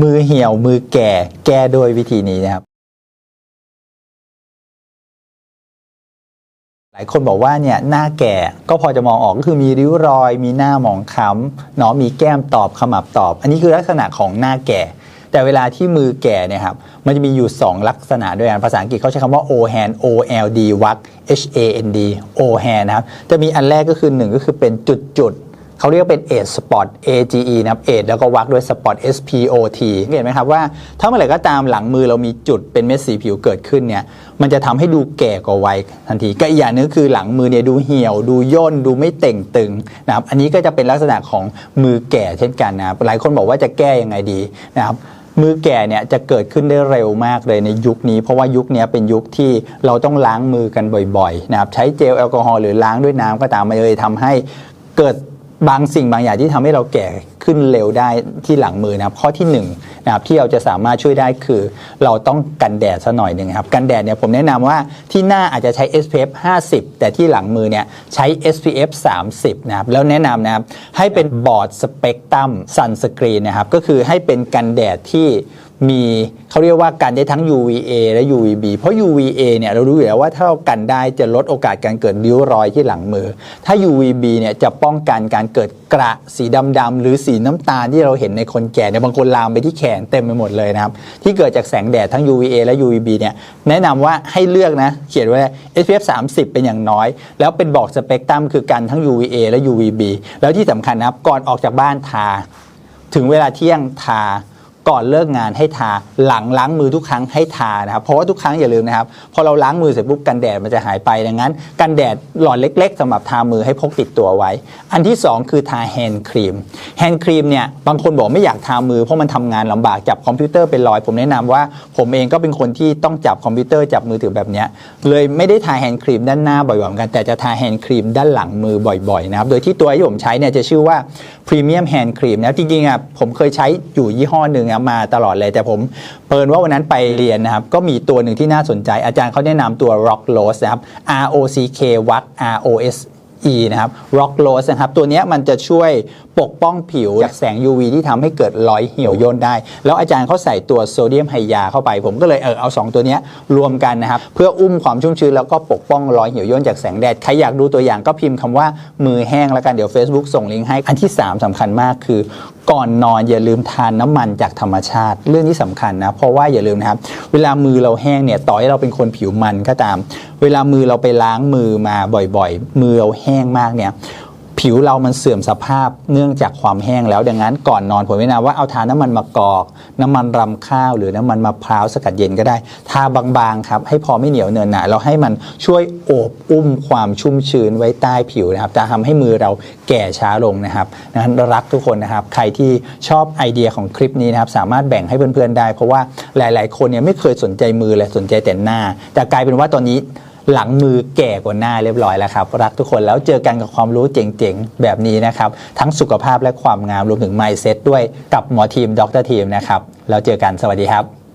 มือเหี่ยวมือแก่แก้โดยวิธีนี้นะครับ หลายคนบอกว่าเนี่ยหน้าแก่ก็พอจะมองออกก็คือมีริ้วรอย มีหน้าหมองคล้ำเนาะมีแก้มตอบขมับตอบ อันนี้คือลักษณะของหน้าแก่ แต่เวลาที่มือแก่เนี่ยครับมันจะมีอยู่ 2 ลักษณะด้วยกันภาษาอังกฤษเขาใช้คำว่า O hand O L D วัก H A N D O hand นะครับจะมีอันแรกก็คือ 1 ก็คือเป็นจุดจุด เขาเรียกว่าเป็น age spot A G E นะครับ age แล้วก็วักด้วย spot S P O T เห็นไหมครับว่าถ้าเมื่อไหร่ก็ตามหลังมือเรามีจุดเป็นเม็ดสีผิวเกิดขึ้นเนี่ยมันจะทำให้ดูแก่กว่าวัยทันที ก็อีกอย่างนึงคือหลังมือเนี่ยดูเหี่ยว ดูย่น ดูไม่เต่งตึงนะครับอันนี้ก็จะเป็นลักษณะของมือแก่เช่นกันนะครับหลายคนบอกว่าจะแก้ยังไงดีนะครับมือแก่เนี่ยจะเกิดขึ้นได้เร็วมากเลยในยุคนี้ เพราะว่ายุคนี้เป็นยุคที่เราต้องล้างมือกันบ่อยๆนะครับใช้เจลแอลกอฮอล์หรือล้างด้วยน้ำก็ตามมันเลยทำให้เกิด บางสิ่งบางอย่างที่ทำให้เราแก่ขึ้นเร็วได้ที่หลังมือนะครับ ข้อที่1นงนะครับที่เราจะสามารถช่วยได้คือ เราต้องกันแดดซะหน่อยหนึ่งครับ กันแดดเนี่ยผมแนะนำว่าที่หน้าอาจจะใช้ SPF 50 แต่ที่หลังมือเนี่ยใช้ SPF 30 นะครับ แล้วแนะนำนะครับให้เป็นบอร์ดสเปกตรัมซันสกรีนนะครับ ก็คือให้เป็นกันแดดที่ มีเขาเรียกว่ากันได้ทั้ง UVA และ UVB เพราะ UVA เนี่ยเรารู้อยู่แล้วว่าถ้าเรากันได้จะลดโอกาสการเกิดริ้วรอยที่หลังมือ ถ้า UVB เนี่ยจะป้องกันการเกิดกระสีดำๆหรือสีน้ำตาลที่เราเห็นในคนแก่เนี่ยบางคนลามไปที่แขนเต็มไปหมดเลยนะครับ ที่เกิดจากแสงแดดทั้ง UVA และ UVB เนี่ยแนะนำว่าให้เลือกนะเขียนไว้ SPF 30 เป็นอย่างน้อย แล้วเป็นบอกสเปกตรัมคือกันทั้ง UVA และ UVB แล้วที่สำคัญนะครับก่อนออกจากบ้านทา ถึงเวลาเที่ยงทา ก่อนเลิกงานให้ทาหลังล้างมือทุกครั้งให้ทานะครับเพราะว่าทุกครั้งอย่าลืมนะครับพอเราล้างมือเสร็จปุ๊บกันแดดมันจะหายไปดังนั้น กันแดดหลอดเล็ก ๆสำหรับทามือให้พกติดตัวไว้ อันที่ 2 คือทาแฮนด์ครีมแฮนด์ครีมเนี่ยบางคนบอกไม่อยากทามือเพราะมันทำงานลำบากจับคอมพิวเตอร์เป็นรอย ผมแนะนำว่า ผมเองก็เป็นคนที่ต้องจับคอมพิวเตอร์จับมือถือแบบนี้เลยไม่ได้ทาแฮนด์ครีมด้านหน้าบ่อยๆเหมือนกันแต่จะทาแฮนด์ครีมด้านหลังมือบ่อยๆนะครับโดยที่ตัวที่ผมใช้เนี่ยจะชื่อว่าพรีเมียมแฮนด์ครีมนะจริงๆอะผมเคยใช้อยู่ยี่ห้อหนึ่งอะมาตลอดเลยแต่ผมเปินว่าวันนั้นไปเรียนนะครับ ก็มีตัวหนึ่งที่น่าสนใจอาจารย์เขาแนะนำตัว Rock Rose นะครับ R O C K วัก R O S E นะครับ Rock Rose นะครับ ตัวเนี้ยมันจะช่วยปกป้องผิวจากแสง UV ที่ทำให้เกิดรอยเหี่ยวย่นได้ แล้วอาจารย์เขาใส่ตัวโซเดียมไฮยาเข้าไป ผมก็เลยเออเอา 2 ตัวเนี้ยรวมกันนะครับ เพื่ออุ้มความชุ่มชื้นแล้วก็ปกป้องรอยเหี่ยวย่นจากแสงแดด ใครอยากดูตัวอย่างก็พิมพ์คำว่ามือแห้งแล้วกัน เดี๋ยว Facebook ส่งลิงก์ให้ อันที่ 3สำคัญมากคือ ก่อนนอนอย่าลืมทานน้ำมันจากธรรมชาติ เรื่องนี้สำคัญนะ เพราะว่าอย่าลืมนะครับ เวลามือเราแห้งเนี่ย ต่อให้เราเป็นคนผิวมันก็ตามเวลามือเราไปล้างมือมาบ่อยๆ มือเราแห้งมากเนี่ยผิวเรามันเสื่อมสภาพเนื่องจากความแห้งแล้ว ดังนั้นก่อนนอนผมแนะนำว่าเอาทาน้ำมันมะกอก น้ำมันรำข้าวหรือน้ำมันมะพร้าวสกัดเย็นก็ได้ ทาบางๆครับให้พอไม่เหนียวเนินหนาแล้วให้มันช่วยโอบอุ้มความชุ่มชื้นไว้ใต้ผิวนะครับจะทำให้มือเราแก่ช้าลงนะครับดังนั้นรักทุกคนนะครับ ใครที่ชอบไอเดียของคลิปนี้นะครับสามารถแบ่งให้เพื่อนๆได้ เพราะว่าหลาย ๆ คนเนี่ยไม่เคยสนใจมือเลยสนใจแต่หน้า แต่กลายเป็นว่าตอนนี้ หลังมือแก่กว่าหน้าเรียบร้อยแล้วครับรักทุกคนแล้วเจอกันกับความรู้เจ๋งๆ แบบนี้นะครับ ทั้งสุขภาพและความงามรวมถึง mindset ด้วยกับหมอทีมดรทีมนะครับแล้วเจอกันสวัสดีครับ